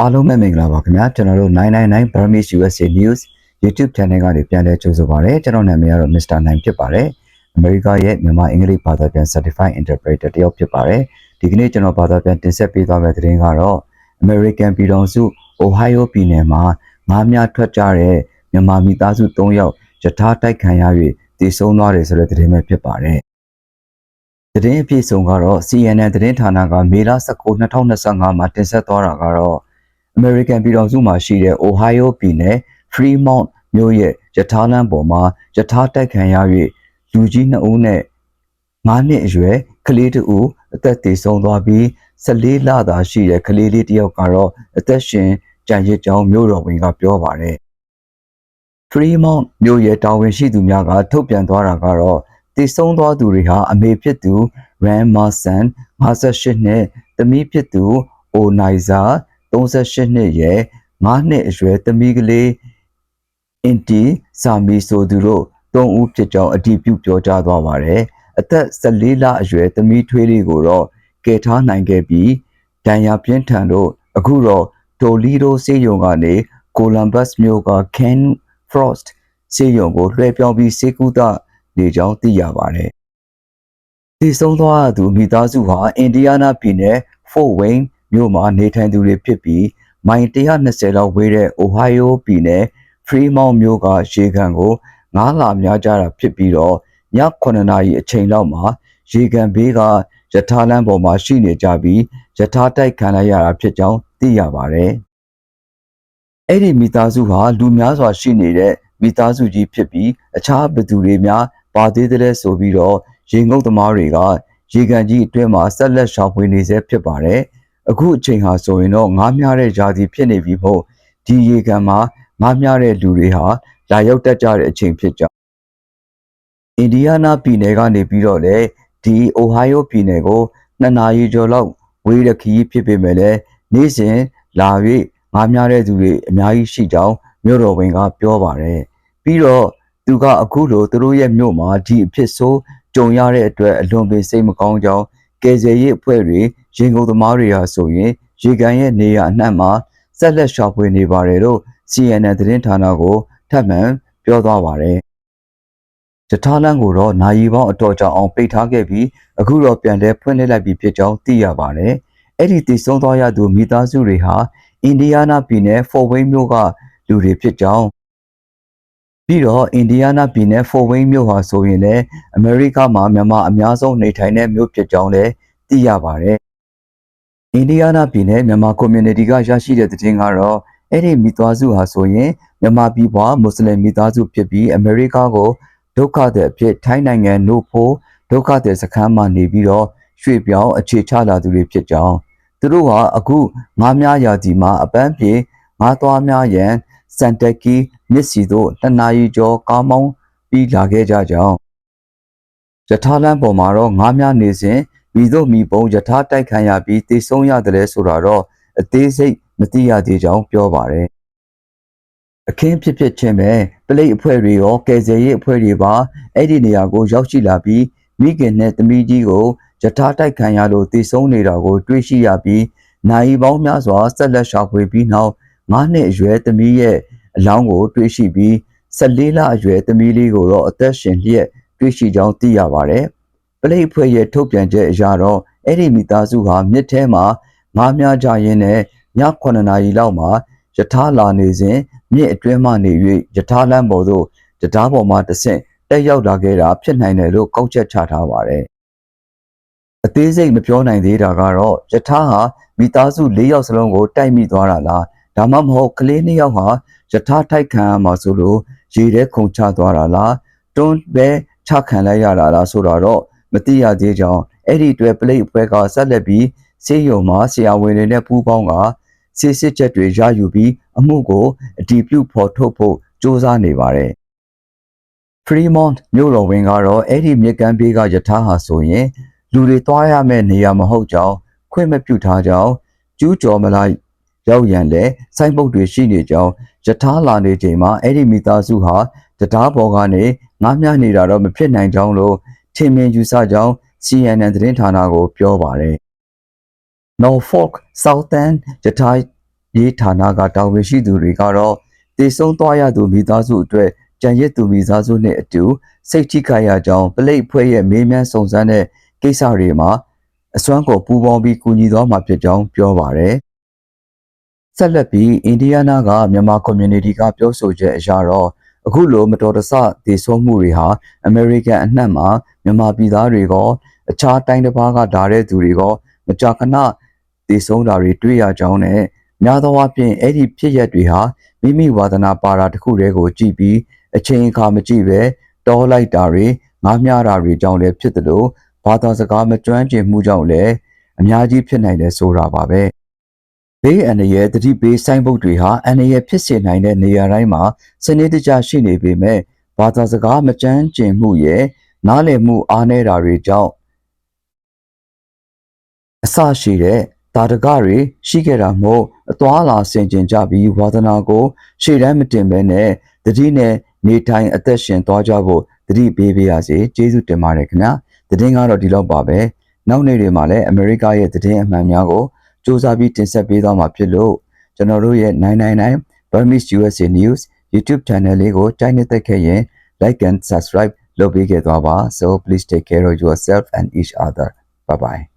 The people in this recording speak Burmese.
အားလုံးပဲမင်္ဂလာပါခင်ဗျာကျွန်တော်တို့999 Burmese USA News YouTube Channel ကနေပြန်လည်ကြိုဆိုပါရစေကျွန်တော်နာမည်ကတော့ Mr. 9ဖြစ်ပါတယ်အမေရိကရဲ့မြန်မာအင်္ဂလိပ်ဘာသာပြန် Certified Interpreter တယောက်ဖြစ်ပါတယ်ဒီကနေ့ကျွန်တော်ဘာသာပြန်တင်ဆက်ပေးသွားမယ့်သတင်းကတော့ American ပြည်ထောင်စု Ohio ပြည်နယ်မှာငားများထွက်ကြတဲ့မြန်မာမိသားစု3ယောက်ယထာတိုက်ခံရ၍တည်ဆုံသွားတယ်ဆိုတဲ့သတင်းပဲဖြစ်ပါတယ်သတင်းအပြည့်စုံကတော့ CNN သတင်းဌာနကမေလ19 2025မှာတင်ဆက်သွားတာကတော့ American ပြည်ထောင်စုမှာရှိတဲ့ Ohio ပြည်နယ် Fremont မြို့ရဲ့ယထာလမ်းပေါ်မှာယထာတိုက်ခံရ၍လူကြီး2ဦးနဲ့9နှစ်အရွယ်ကလေးတစ်ဦးအသက်သေဆုံးသွားပြီး14လသာရှိတဲ့ကလေးလေးတစ်ယောက်ကတော့အသက်ရှင်ကြံရစ်ကြောင်းမြို့တော်ဝင်ကပြောပါတယ်။ Fremont မြို့ရဲ့တာဝန်ရှိသူများကထုတ်ပြန်သွားတာကတော့တည်ဆုံးသွားသူတွေဟာအမေဖြစ်သူ Ram Marsan 58နှစ်သမီးဖြစ်သူ Onaiza 38နှစ်ရဲ့9နှစ်အရွယ်သမီးကလေးအင်တီဆာမီဆိုသူတို့၃ဦးဖြစ်ကြောင်းအတည်ပြုပြောကြားသွားပါတယ်။အသက်14လအရွယ်သမီးထွေးလေးကိုတော့ကယ်ထားနိုင်ခဲ့ပြီးဒဏ်ရာပြင်းထန်လို့အခုတော့ဒိုလီရိုစေယုံကနေကိုလံဘတ်မြို့က Ken Frost စေယုံကိုလွှဲပြောင်းပြီးစေကူတာနေကြောင်းသိရပါတယ်။ဒီဆုံးသွားသူမိသားစုဟာအင်ဒီယားနားပြည်နယ် Fort Wayne မြို့မှာနေထိုင်သူတွေဖြစ်ပြီးမိုင်120လောက်ဝေးတဲ့ Ohio ပြည်နယ် Fremont မြို့ကရေကန်ကိုငားလာများကြတာဖြစ်ပြီးတော့ည9နာရီအချိန်လောက်မှာရေကန်ဘေးကယထာလမ်းပေါ်မှာရှိနေကြပြီးယထာတိုက်ခံလိုက်ရတာဖြစ်ကြောင်းသိရပါတယ်။အဲ့ဒီမိသားစုဟာလူများစွာရှိနေတဲ့မိသားစုကြီးဖြစ်ပြီးအခြားဘသူတွေများပါသေးတယ်ဆိုပြီးတော့ရေငုပ်သမားတွေကရေကန်ကြီးအတွင်းမှာဆက်လက်ရှာဖွေနေဆဲဖြစ်ပါတယ်။ အခုအချိန်ဟာဆိုရင်တော့ငားများတဲ့ຢာစီဖြစ်နေပြီမို့ဒီရေကန်မှာငားများတဲ့လူတွေဟာလာရောက်တက်ကြတဲ့အချိန်ဖြစ်ကြောင်းအင်ဒီယားနားပြည်နယ်ကနေပြီးတော့လေဒီအိုဟိုင်းယိုပြည်နယ်ကိုနှစ်နာရီကျော်လောက်ဝေးတဲ့ခရီးဖြစ်ပေမဲ့လည်းနေ့စဉ်လာ၍ငားများတဲ့သူတွေအများကြီးရှိကြောင်းမြို့တော်ဝင်ကပြောပါတယ်ပြီးတော့သူကအခုလိုသူတို့ရဲ့မြို့မှာဒီအဖြစ်ဆိုးကြုံရတဲ့အတွက်အလွန်ပင်စိတ်မကောင်းကြောင်း ကယ်ဆယ်ရေးအဖွဲ့တွေရင်ကုန်သမားတွေဟာဆိုရင်ရေကန်ရဲ့နေရာအနှံ့မှာဆက်လက်ရှာဖွေနေပါတယ်လို့ CNN သတင်းဌာနကိုထပ်မံပြောသွားပါတယ်။ဂျထာလန်ကိုတော့နိုင်ပေါင်းအတော်ကြာအောင်ပိတ်ထားခဲ့ပြီးအခုတော့ပြန်လဲဖွင့်လှစ်လိုက်ပြီးဖြစ်ကြောင်းသိရပါတယ်။အဲ့ဒီတည်ဆုံးသွားရသူမိသားစုတွေဟာအင်ဒီယားနားပြည်နယ်ဖော်ဝိန်းမြို့ကလူတွေဖြစ်ကြောင်း ပြီးတော့အင်ဒီယားနားပြည်နယ်ဖော်ဝိန်းမြို့ဟာဆိုရင်လည်းအမေရိကမှာမြန်မာအများဆုံးနေထိုင်တဲ့မြို့ဖြစ်ကြောင်းလည်းသိရပါတယ်။အင်ဒီယားနားပြည်နယ်မြန်မာ community ကရရှိတဲ့သတင်းကတော့အဲ့ဒီမိသားစုဟာဆိုရင်မြန်မာပြည်ပွားမွတ်စလင်မိသားစုဖြစ်ပြီးအမေရိကကိုဒုက္ခသည်အဖြစ်ထိုင်းနိုင်ငံနို့ဖို့ဒုက္ခသည်စခန်းမှာနေပြီးတော့ရွှေ့ပြောင်းအခြေချလာသူတွေဖြစ်ကြောင်းသူတို့ဟာအခုငားများရာဒီမှာအပန်းပြေငားသွားများရန် စန်တက်ကီမြစ်စီတို့တနာရီကျော်ကားမောင်းပြီးလာခဲ့ကြကြောင်းယထာလန်ပေါ်မှာတော့ငားများနေစဉ်မိတို့မိပုံယထာတိုက်ခံရပြီးတေဆုံးရတယ်ဆိုတာတော့အသေးစိတ်မသိရသေးကြောင်းပြောပါတယ်အခင်းဖြစ်ဖြစ်ချင်းပဲပလိတ်အဖွဲ့တွေရောကယ်ဆယ်ရေးအဖွဲ့တွေပါအဲ့ဒီနေရာကိုရောက်ရှိလာပြီးမိခင်နဲ့သမီးကြီးကိုယထာတိုက်ခံရလို့တည်ဆုံးနေတာကို တွေ့ရှိရပြီးနိုင်ပေါင်းများစွာဆက်လက်ရှာဖွေပြီးနောက် 9နှစ်အရွယ်သမီးရဲ့အလောင်းကို တွေ့ရှိပြီး14လအရွယ်သမီးလေးကိုတော့အသက်ရှင်လျက်တွေ့ရှိကြောင်းသိရပါတယ်ပလိတ်အဖွဲ့ရဲ့ထုတ်ပြန်ချက်အရတော့အဲ့ဒီမိသားစုဟာမြစ်ထဲမှာငားများကြရင်းနဲ့ည9နာရီလောက်မှာယထာလာနေစဉ်မြစ်အတွင်းမှနေ၍ယထာလမ်းပေါ်သို့တရားပေါ်မှတဆင့်တက်ရောက်လာခဲ့တာဖြစ်နိုင်တယ်လို့ကောက်ချက်ချထားပါတယ်။အသေးစိတ်မပြောနိုင်သေးတာကတော့ယထာဟာမိသားစု၄ယောက်စလုံးကိုတိုက်မိသွားတာလား ဒါမှမဟုတ်ကလေး၂ယောက်ဟာယထာထိုက်ခံရမှာဆိုလို့ရေထဲခုန်ချသွားတာလားတွန်းပဲချခံလိုက်ရတာလားဆိုတာတော့မသိရသေးကြောင်းအဲ့ဒီအတွက်ပလိတ်ပွဲကဆက်လက်ပြီးစေယုံမှာဆရာဝန်တွေနဲ့ပူးပေါင်းကစစ်စစ်ချက်တွေရယူပြီးအမှုကိုအတည်ပြုဖော်ထုတ်ဖို့စ조사နေပါတယ်။ Fremont မြို့တော်ဝင်ကတော့အဲ့ဒီမြစ်ကမ်းဘေးကယထာဟာဆိုရင် လူတွေသွားရမယ့်နေရာမဟုတ်ကြောင်းခွင့်မပြုထားကြောင်းကျူးကျော်မလိုက် ရောက်ရန်လဲစိုင်းပုတ်တွေရှိနေကြောင်းယထာလာနေချိန်မှာအဲ့ဒီမိသားစုဟာတရားပေါ်ကနေငားမြနေတာတော့မဖြစ်နိုင်ကြောင်းလို့ထင်မြင်ယူဆကြောင်း CNN သတင်းဌာနကိုပြောပါတယ်။ Norfolk Southern ယထာရေးဌာနကတာဝန်ရှိသူတွေကတော့တည်ဆုံသွားရသူမိသားစုအတွက်ကြံရစ်သူမိသားစုနဲ့အတူစိတ်ထိခိုက်ရကြောင်းပလိတ်ဖွဲ့ရဲ့မေးမြန်းစုံစမ်းတဲ့ကိစ္စတွေမှာအစွမ်းကုန်ပူးပေါင်းပြီးကူညီသွားမှာဖြစ်ကြောင်းပြောပါတယ်။ ဆက်လက်ပြီးအိန္ဒိယနာကမြန်မာ community ကပြောဆိုချက်အရတော့အခုလိုမတော်တဆတည်ဆုံမှုတွေဟာအမေရိကန်အနှံ့မှာမြန်မာပြည်သားတွေကအခြားတိုင်းတစ်ပါးကဓာတဲ့သူတွေကမကြာခဏတည်ဆုံတာတွေတွေ့ရကြောင်းနဲ့များသောအားဖြင့်အဲ့ဒီဖြစ်ရက်တွေဟာမိမိဝါသနာပါတာတစ်ခုတည်းကိုကြည့်ပြီးအချိန်အခါမကြည့်ပဲတောလိုက်တာတွေငားမျှတာတွေကြောင့်လည်းဖြစ်တယ်လို့ဘာသာစကားမကျွမ်းကျင်မှုကြောင့်လည်းအများကြီးဖြစ်နိုင်တယ်ဆိုတာပါပဲ ဘေးအန္တရာယ်တတိပေးဆိုင်ဘုတ်တွေဟာအန္တရာယ်ဖြစ်စေနိုင်တဲ့နေရာတိုင်းမှာစနစ်တကျရှိနေပေမဲ့ဘာသာစကားမကျွမ်းကျင်မှုရဲ့နားလည်မှုအားနည်းတာတွေကြောင့်အဆရှိတဲ့တာတကတွေရှိခဲ့တာမို့အသွာလာဆင်ကျင်ကြပြီးဝါသနာကို ရှေ့တန်းမတင်ဘဲနဲ့တတိနဲ့နေထိုင်အသက်ရှင်သွားကြဖို့တတိပေးပေးရစေကျေးဇူးတင်ပါတယ်ခင်ဗျာတည်င်းကတော့ဒီလောက်ပါပဲနောက်နေ့တွေမှာလည်းအမေရိကရဲ့တည်င်းအမှန်များကို စူးစမ်းပြီးတင်ဆက်ပေးသွားမှာဖြစ်လို့ကျွန်တော်တို့ရဲ့999 Burmese USA News YouTube channel လေးကိုကြိုက်နေတဲ့ခဲ့ရင် like and subscribe လုပ်ပေးခဲ့သွားပါ so please take care of yourself and each other bye bye